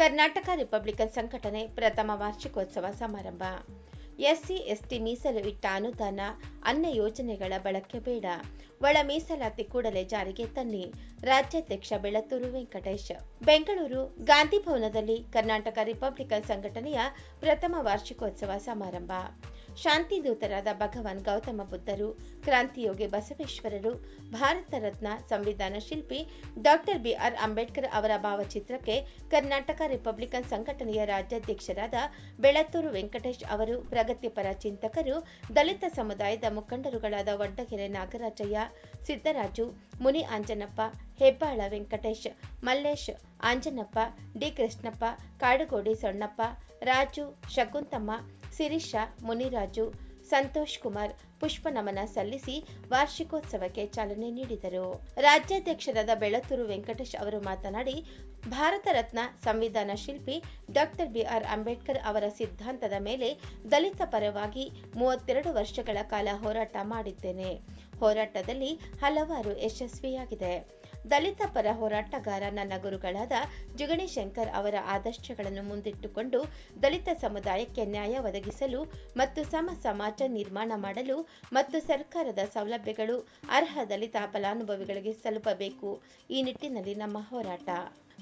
Karnataka Republican ಸಂಘಟನೆ ಪ್ರಥಮ ವಾರ್ಷಿಕೋತ್ಸವ ಸಮಾರಂಭ. ಎಸ್ಸಿ, ಎಸ್ಟಿ ಮೀಸಲು ಇಟ್ಟ ಅನುದಾನ, ಅನ್ನ ಯೋಜನೆಗಳ ಬಳಕೆ ಬೇಡ. ಒಳ ಮೀಸಲಾತಿ ಕೂಡಲೇ ಜಾರಿಗೆ ತನ್ನಿ. ರಾಜ್ಯಾಧ್ಯಕ್ಷ ಬೆಳತೂರು ವೆಂಕಟೇಶ್. ಬೆಂಗಳೂರು ಗಾಂಧಿ ಭವನದಲ್ಲಿ ಕರ್ನಾಟಕ ರಿಪಬ್ಲಿಕನ್ ಸಂಘಟನೆಯ ಪ್ರಥಮ ವಾರ್ಷಿಕೋತ್ಸವ ಸಮಾರಂಭ. ಶಾಂತಿದೂತರಾದ ಭಗವಾನ್ ಗೌತಮ ಬುದ್ಧರು, ಕ್ರಾಂತಿಯೋಗಿ ಬಸವೇಶ್ವರರು, ಭಾರತ ರತ್ನ ಸಂವಿಧಾನ ಶಿಲ್ಪಿ ಡಾಕ್ಟರ್ ಬಿಆರ್ ಅಂಬೇಡ್ಕರ್ ಅವರ ಭಾವಚಿತ್ರಕ್ಕೆ ಕರ್ನಾಟಕ ರಿಪಬ್ಲಿಕನ್ ಸಂಘಟನೆಯ ರಾಜ್ಯಾಧ್ಯಕ್ಷರಾದ ಬೆಳತ್ತೂರು ವೆಂಕಟೇಶ್ ಅವರು, ಪ್ರಗತಿಪರ ಚಿಂತಕರು, ದಲಿತ ಸಮುದಾಯದ ಮುಖಂಡರುಗಳಾದ ವಡ್ಡಗೆರೆ ನಾಗರಾಜಯ್ಯ, ಸಿದ್ದರಾಜು, ಮುನಿ ಆಂಜನಪ್ಪ, ಹೆಬ್ಬಾಳ ವೆಂಕಟೇಶ್, ಮಲ್ಲೇಶ್, ಆಂಜನಪ್ಪ, ಡಿ ಕೃಷ್ಣಪ್ಪ, ಕಾಡುಗೋಡಿ ಸೊಣ್ಣಪ್ಪ, ರಾಜು, ಶಕುಂತಮ್ಮ ಸಿರೀಶ ಮುನಿರಾಜು, ಸಂತೋಷ್ ಕುಮಾರ್ ಪುಷ್ಪ ನಮನ ಸಲ್ಲಿಸಿ ವಾರ್ಷಿಕೋತ್ಸವಕ್ಕೆ ಚಾಲನೆ ನೀಡಿದರು. ರಾಜ್ಯಾಧ್ಯಕ್ಷರಾದ ಬೆಳತೂರು ವೆಂಕಟೇಶ್ ಅವರು ಮಾತನಾಡಿ, ಭಾರತ ರತ್ನ ಸಂವಿಧಾನ ಶಿಲ್ಪಿ ಡಾಕ್ಟರ್ ಬಿಆರ್ ಅಂಬೇಡ್ಕರ್ ಅವರ ಸಿದ್ಧಾಂತದ ಮೇಲೆ ದಲಿತ ಪರವಾಗಿ ಮೂವತ್ತೆರಡು ವರ್ಷಗಳ ಕಾಲ ಹೋರಾಟ ಮಾಡಿದ್ದೇನೆ. ಹೋರಾಟದಲ್ಲಿ ಹಲವಾರು ಯಶಸ್ವಿಯಾಗಿದೆ. ದಲಿತ ಪರ ಹೋರಾಟಗಾರ ನನ್ನ ಗುರುಗಳಾದ ಜುಗಣಿ ಶಂಕರ್ ಅವರ ಆದರ್ಶಗಳನ್ನು ಮುಂದಿಟ್ಟುಕೊಂಡು ದಲಿತ ಸಮುದಾಯಕ್ಕೆ ನ್ಯಾಯ ಒದಗಿಸಲು ಮತ್ತು ಸಮ ಸಮಾಜ ನಿರ್ಮಾಣ ಮಾಡಲು ಮತ್ತು ಸರ್ಕಾರದ ಸೌಲಭ್ಯಗಳು ಅರ್ಹ ದಲಿತ ಫಲಾನುಭವಿಗಳಿಗೆ ತಲುಪಬೇಕು ಈ ನಿಟ್ಟಿನಲ್ಲಿ ನಮ್ಮ ಹೋರಾಟ.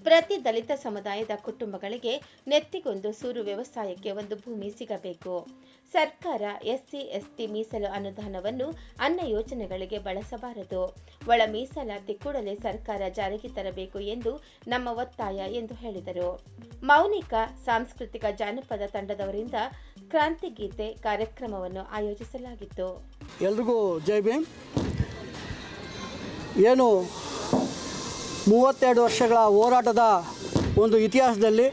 ಪ್ರತಿ ದಲಿತ ಸಮುದಾಯದ ಕುಟುಂಬಗಳಿಗೆ ನೆತ್ತಿಗೊಂದು ಸೂರು ವ್ಯವಸಾಯಕ್ಕೆ ಒಂದು ಭೂಮಿ ಸಿಗಬೇಕು. ಸರ್ಕಾರ ಎಸ್ಸಿ, ಎಸ್ಟಿ ಮೀಸಲು ಅನುದಾನವನ್ನು ಅನ್ನ ಯೋಜನೆಗಳಿಗೆ ಬಳಸಬಾರದು. ಒಳ ಮೀಸಲಾತಿ ಕೂಡಲೇ ಸರ್ಕಾರ ಜಾರಿಗೆ ತರಬೇಕು ಎಂದು ನಮ್ಮ ಒತ್ತಾಯ ಎಂದು ಹೇಳಿದರು. ಮೌನಿಕ, ಸಾಂಸ್ಕೃತಿಕ ಜಾನಪದ ತಂಡದವರಿಂದ ಕ್ರಾಂತಿ ಗೀತೆ ಕಾರ್ಯಕ್ರಮವನ್ನು ಆಯೋಜಿಸಲಾಗಿತ್ತು. ಎಲ್ರಿಗೂ ಜೈ ಭೀಮ್. ಏನು ಮೂವತ್ತೆರಡು ವರ್ಷಗಳ ಹೋರಾಟದ ಒಂದು ಇತಿಹಾಸದಲ್ಲಿ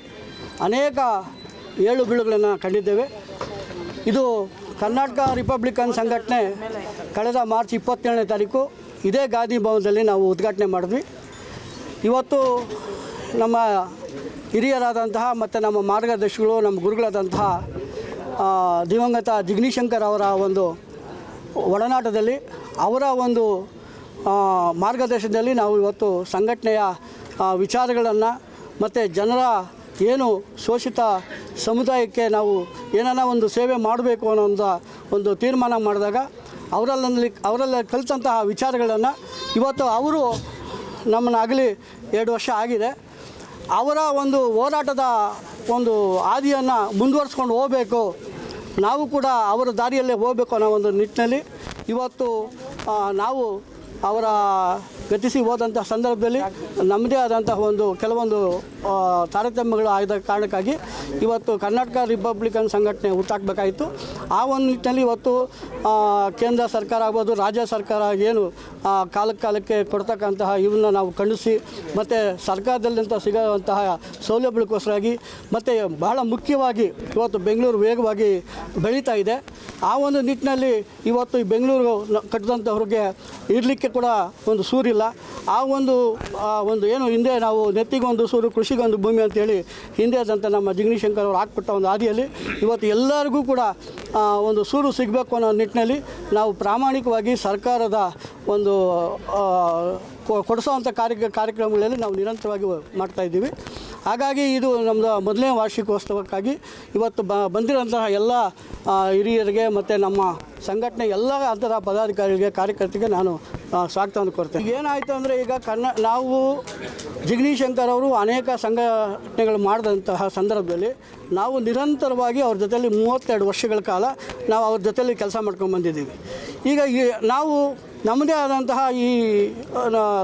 ಅನೇಕ ಏಳು ಬೀಳುಗಳನ್ನು ಕಂಡಿದ್ದೇವೆ. ಇದು ಕರ್ನಾಟಕ ರಿಪಬ್ಲಿಕನ್ ಸಂಘಟನೆ ಕಳೆದ ಮಾರ್ಚ್ ಇಪ್ಪತ್ತೇಳನೇ ತಾರೀಕು ಇದೇ ಗಾಂಧಿ ಭವನದಲ್ಲಿ ನಾವು ಉದ್ಘಾಟನೆ ಮಾಡಿದ್ವಿ. ಇವತ್ತು ನಮ್ಮ ಹಿರಿಯರಾದಂತಹ ಮತ್ತು ನಮ್ಮ ಮಾರ್ಗದರ್ಶಿಗಳು, ನಮ್ಮ ಗುರುಗಳಾದಂತಹ ದಿವಂಗತ ಜಿಗ್ನಿಶಂಕರ್ ಅವರ ಒಂದು ಒಡನಾಟದಲ್ಲಿ ಅವರ ಒಂದು ಮಾರ್ಗದರ್ಶನದಲ್ಲಿ ನಾವು ಇವತ್ತು ಸಂಘಟನೆಯ ವಿಚಾರಗಳನ್ನು ಮತ್ತು ಜನರ ಏನು ಶೋಷಿತ ಸಮುದಾಯಕ್ಕೆ ನಾವು ಏನನ್ನ ಒಂದು ಸೇವೆ ಮಾಡಬೇಕು ಅನ್ನೋ ಒಂದು ಒಂದು ತೀರ್ಮಾನ ಮಾಡಿದಾಗ ಅವರಲ್ಲಿ ಅವರಲ್ಲಿ ಕಲಿತಂತಹ ವಿಚಾರಗಳನ್ನು ಇವತ್ತು ಅವರು ನಮ್ಮನ್ನು ಆಗಲಿ ಎರಡು ವರ್ಷ ಆಗಿದೆ. ಅವರ ಒಂದು ಹೋರಾಟದ ಒಂದು ಹಾದಿಯನ್ನು ಮುಂದುವರಿಸ್ಕೊಂಡು ಹೋಗಬೇಕು. ನಾವು ಕೂಡ ಅವರ ದಾರಿಯಲ್ಲೇ ಹೋಗಬೇಕು ಅನ್ನೋ ಒಂದು ನಿಟ್ಟಿನಲ್ಲಿ ಇವತ್ತು ನಾವು ಅವರ ಗತಿಸಿ ಹೋದಂಥ ಸಂದರ್ಭದಲ್ಲಿ ನಮ್ಮದೇ ಆದಂತಹ ಒಂದು ಕೆಲವೊಂದು ತಾರತಮ್ಯಗಳು ಆದ ಕಾರಣಕ್ಕಾಗಿ ಇವತ್ತು ಕರ್ನಾಟಕ ರಿಪಬ್ಲಿಕನ್ ಸಂಘಟನೆ ಹುಟ್ಟಾಕಬೇಕಾಯಿತು ಆ ಒಂದು ನಿಟ್ಟಿನಲ್ಲಿ ಇವತ್ತು ಕೇಂದ್ರ ಸರ್ಕಾರ ಆಗ್ಬೋದು ರಾಜ್ಯ ಸರ್ಕಾರ ಏನು ಆ, ಕಾಲಕ್ಕೆ ಕೊಡ್ತಕ್ಕಂತಹ ಇವನ್ನ ನಾವು ಖಂಡಿಸಿ ಮತ್ತು ಸರ್ಕಾರದಲ್ಲಿಂತ ಸಿಗುವಂತಹ ಸೌಲಭ್ಯಗಳಿಗೋಸ್ಕರಾಗಿ ಮತ್ತು ಬಹಳ ಮುಖ್ಯವಾಗಿ ಇವತ್ತು ಬೆಂಗಳೂರು ವೇಗವಾಗಿ ಬೆಳೀತಾ ಇದೆ. ಆ ಒಂದು ನಿಟ್ಟಿನಲ್ಲಿ ಇವತ್ತು ಈ ಬೆಂಗಳೂರು ಕಟ್ಟಿದಂಥವ್ರಿಗೆ ಇರಲಿಕ್ಕೆ ಕೂಡ ಒಂದು ಸೂರಿಲ್ಲ ಆ ಒಂದು ಒಂದು ಏನು ಹಿಂದೆ ನಾವು ನೆತ್ತಿಗೊಂದು, ಸೂರು ಕೃಷಿಗೊಂದು ಭೂಮಿ ಅಂತೇಳಿ ಹಿಂದೆ ಆದಂಥ ನಮ್ಮ ಜಿಗ್ನಿಶಂಕರ್ ಅವರು ಹಾಕ್ಬಿಟ್ಟ ಒಂದು ಹಾದಿಯಲ್ಲಿ ಇವತ್ತು ಎಲ್ಲರಿಗೂ ಕೂಡ ಒಂದು ಸೂರು ಸಿಗಬೇಕು ಅನ್ನೋ ನಿಟ್ಟಿನಲ್ಲಿ ನಾವು ಪ್ರಾಮಾಣಿಕವಾಗಿ ಸರ್ಕಾರದ ಒಂದು ಕೊಡಿಸೋ ಕೊಡಿಸೋವಂಥ ಕಾರ್ಯ, ಕಾರ್ಯಕ್ರಮಗಳಲ್ಲಿ ನಾವು ನಿರಂತರವಾಗಿ ಮಾಡ್ತಾಯಿದ್ದೀವಿ ಹಾಗಾಗಿ ಇದು ನಮ್ಮದು ಮೊದಲನೇ ವಾರ್ಷಿಕೋತ್ಸವಕ್ಕಾಗಿ ಇವತ್ತು ಬ, ಬಂದಿರೋಂತಹ ಎಲ್ಲ ಹಿರಿಯರಿಗೆ ಮತ್ತು ನಮ್ಮ ಸಂಘಟನೆ ಎಲ್ಲ ಹಂತದ ಪದಾಧಿಕಾರಿಗಳಿಗೆ ಕಾರ್ಯಕರ್ತರಿಗೆ ನಾನು ಸ್ವಾಗತವನ್ನು ಕೊಡ್ತೇನೆ ಏನಾಯಿತು ಅಂದರೆ ಈಗ ಕನ್ನ ನಾವು ಶಂಕರ್ ಅವರು ಅನೇಕ ಸಂಘಟನೆಗಳು ಮಾಡಿದಂತಹ ಸಂದರ್ಭದಲ್ಲಿ ನಾವು ನಿರಂತರವಾಗಿ ಅವ್ರ ಜೊತೆಯಲ್ಲಿ ಮೂವತ್ತೆರಡು ವರ್ಷಗಳ ಕಾಲ ನಾವು ಅವ್ರ ಜೊತೆಯಲ್ಲಿ ಕೆಲಸ ಮಾಡ್ಕೊಂಡು ಬಂದಿದ್ದೀವಿ. ಈಗ ಈ, ನಾವು ನಮ್ಮದೇ ಆದಂತಹ ಈ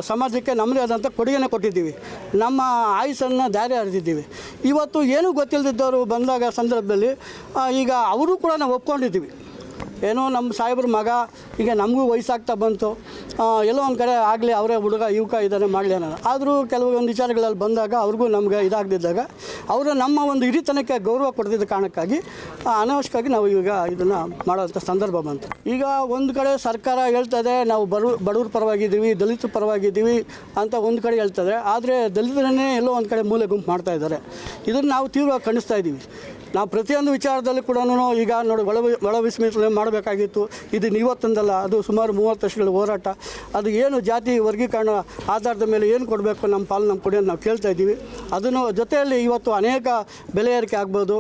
ಸಮಾಜಕ್ಕೆ ನಮ್ಮದೇ ಆದಂಥ ಕೊಡುಗೆನ ಕೊಟ್ಟಿದ್ದೀವಿ. ನಮ್ಮ ಆಯುಸನ್ನು ದಾರಿ ಹರಿದಿದ್ದೀವಿ ಇವತ್ತು ಏನೂ ಗೊತ್ತಿಲ್ಲದಿದ್ದವರು ಬಂದಾಗ ಸಂದರ್ಭದಲ್ಲಿ ಈಗ ಅವರು ಕೂಡ ನಾವು ಒಪ್ಕೊಂಡಿದ್ದೀವಿ. ಏನೋ ನಮ್ಮ ಸಾಹೇಬ್ರ ಮಗ, ಈಗ ನಮಗೂ ವಯಸ್ಸಾಗ್ತಾ ಬಂತು. ಎಲ್ಲೋ ಒಂದು ಕಡೆ ಆಗಲಿ ಅವರೇ ಹುಡುಗ, ಯುವಕ ಇದ್ದಾನೆ ಮಾಡಲಿ ಅನ್ನೋದು. ಆದರೂ ಕೆಲವೊಂದು ವಿಚಾರಗಳಲ್ಲಿ ಬಂದಾಗ ಅವ್ರಿಗೂ ನಮ್ಗೆ ಇದಾಗದಿದ್ದಾಗ ಅವರು ನಮ್ಮ ಒಂದು ಹಿರಿತನಕ್ಕೆ ಗೌರವ ಕೊಡದಿದ್ದ ಕಾರಣಕ್ಕಾಗಿ ಅನಾವಶ್ಯಕವಾಗಿ ನಾವು ಈಗ ಇದನ್ನು ಮಾಡೋಂಥ ಸಂದರ್ಭ ಬಂತು. ಈಗ ಒಂದು ಕಡೆ ಸರ್ಕಾರ ಹೇಳ್ತದೆ ನಾವು ಬಡ ಬಡವ್ರ ಪರವಾಗಿದ್ದೀವಿ, ದಲಿತರ ಪರವಾಗಿದ್ದೀವಿ ಅಂತ ಒಂದು ಕಡೆ ಹೇಳ್ತದೆ ಆದರೆ ದಲಿತರನ್ನೇ ಎಲ್ಲೋ ಒಂದು ಕಡೆ ಮೂಲೆ ಗುಂಪು ಮಾಡ್ತಾ ಇದ್ದಾರೆ. ಇದನ್ನು ನಾವು ತೀವ್ರವಾಗಿ ಖಂಡಿಸ್ತಾ ಇದ್ದೀವಿ. ನಾವು ಪ್ರತಿಯೊಂದು ವಿಚಾರದಲ್ಲಿ ಕೂಡ ಈಗ ನೋಡಿ ಒಳ ಒಳ ವಿಸ್ಮೀಸಣೆ ಮಾಡಬೇಕಾಗಿತ್ತು. ಇದು ಇವತ್ತೊಂದಲ್ಲ ಅದು ಸುಮಾರು ಮೂವತ್ತು ವರ್ಷಗಳ ಹೋರಾಟ. ಅದು ಏನು ಜಾತಿ ವರ್ಗೀಕರಣ ಆಧಾರದ ಮೇಲೆ ಏನು ಕೊಡಬೇಕು ನಮ್ಮ ಪಾಲು ನಮ್ಮ ಕೊಡಿ ಅಂತ ನಾವು ಕೇಳ್ತಾ ಇದ್ದೀವಿ. ಅದನ್ನು ಜೊತೆಯಲ್ಲಿ ಇವತ್ತು ಅನೇಕ ಬೆಲೆ ಏರಿಕೆ ಆಗ್ಬೋದು.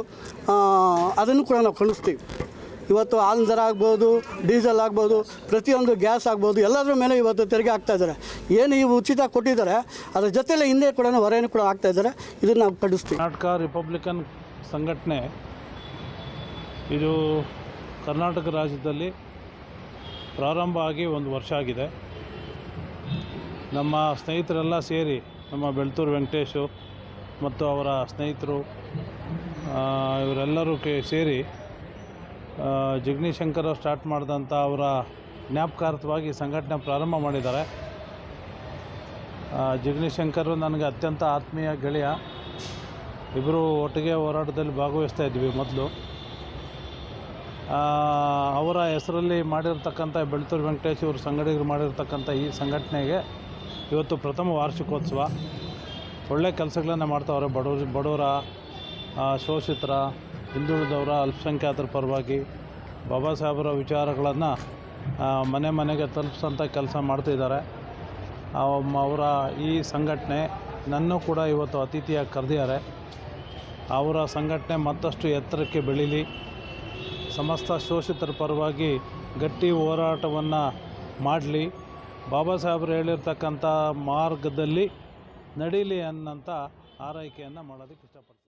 ಅದನ್ನು ಕೂಡ ನಾವು ಕಳಿಸ್ತೀವಿ ಇವತ್ತು ಹಾಲಿನ ದರ ಆಗ್ಬೋದು, ಡೀಸೆಲ್ ಆಗ್ಬೋದು, ಪ್ರತಿಯೊಂದು ಗ್ಯಾಸ್ ಆಗ್ಬೋದು, ಎಲ್ಲದರ ಮೇಲೆ ಇವತ್ತು ತೆರಿಗೆ ಹಾಕ್ತಾ ಇದ್ದಾರೆ. ಏನು ಈ ಉಚಿತ ಕೊಟ್ಟಿದ್ದಾರೆ, ಅದರ ಜೊತೆಯಲ್ಲಿ ಹಿಂದೆ ಕೂಡ ಹೊರೆಯನ್ನು ಕೂಡ ಹಾಕ್ತಾಯಿದ್ದಾರೆ ಇದನ್ನು ನಾವು ಕಡಿಸ್ತೀವಿ ಕರ್ನಾಟಕ ರಿಪಬ್ಲಿಕನ್ ಸಂಘಟನೆ ಇದು ಕರ್ನಾಟಕ ರಾಜ್ಯದಲ್ಲಿ ಪ್ರಾರಂಭ ಆಗಿ ಒಂದು ವರ್ಷ ಆಗಿದೆ. ನಮ್ಮ ಸ್ನೇಹಿತರೆಲ್ಲ ಸೇರಿ ನಮ್ಮ ಬೆಳ್ತೂರು ವೆಂಕಟೇಶು ಮತ್ತು ಅವರ ಸ್ನೇಹಿತರು ಇವರೆಲ್ಲರೂ ಕೇ ಸೇರಿ ಶಂಕರ್ ಸ್ಟಾರ್ಟ್ ಮಾಡಿದಂಥ ಅವರ ಜ್ಞಾಪಕಾರ್ಥವಾಗಿ ಸಂಘಟನೆ ಪ್ರಾರಂಭ ಮಾಡಿದ್ದಾರೆ. ಆ, ಜಗದೀಶ್ ಶಂಕರ್ ನನಗೆ ಅತ್ಯಂತ ಆತ್ಮೀಯ ಗೆಳೆಯ. ಇಬ್ಬರು ಒಟ್ಟಿಗೆ ಹೋರಾಟದಲ್ಲಿ ಭಾಗವಹಿಸ್ತಾ ಇದ್ವಿ ಮೊದಲು. ಅವರ ಹೆಸರಲ್ಲಿ ಮಾಡಿರ್ತಕ್ಕಂಥ ಬೆಳ್ತೂರು ವೆಂಕಟೇಶ್ ಇವರು ಸಂಘಟಕರು ಮಾಡಿರ್ತಕ್ಕಂಥ ಈ ಸಂಘಟನೆಗೆ ಇವತ್ತು ಪ್ರಥಮ ವಾರ್ಷಿಕೋತ್ಸವ. ಒಳ್ಳೆ ಕೆಲಸಗಳನ್ನು ಮಾಡ್ತಾವ್ರೆ ಬಡವ್ರ, ಬಡವರ ಶೋಷಿತರ, ಹಿಂದುಳಿದವರ ಅಲ್ಪಸಂಖ್ಯಾತರ ಪರವಾಗಿ. ಬಾಬಾ ಸಾಹೇಬರ ವಿಚಾರಗಳನ್ನು ಮನೆ ಮನೆಗೆ ತಲುಪಿಸೋಂಥ ಕೆಲಸ ಮಾಡ್ತಿದ್ದಾರೆ. ಅವರ ಈ ಸಂಘಟನೆ ನನ್ನೂ ಕೂಡ ಇವತ್ತು ಅತಿಥಿಯಾಗಿ ಕರೆದಿದ್ದಾರೆ. ಅವರ ಸಂಘಟನೆ ಮತ್ತಷ್ಟು ಎತ್ತರಕ್ಕೆ ಬೆಳೀಲಿ. ಸಮಸ್ತ ಶೋಷಿತರ ಪರವಾಗಿ ಗಟ್ಟಿ ಹೋರಾಟವನ್ನು ಮಾಡಲಿ. ಬಾಬಾ ಸಾಹೇಬರು ಹೇಳಿರ್ತಕ್ಕಂಥ ಮಾರ್ಗದಲ್ಲಿ ನಡೀಲಿ ಅನ್ನೋಂಥ ಆರೈಕೆಯನ್ನು ಮಾಡೋದಕ್ಕೆ ಇಷ್ಟಪಡ್ತೀನಿ.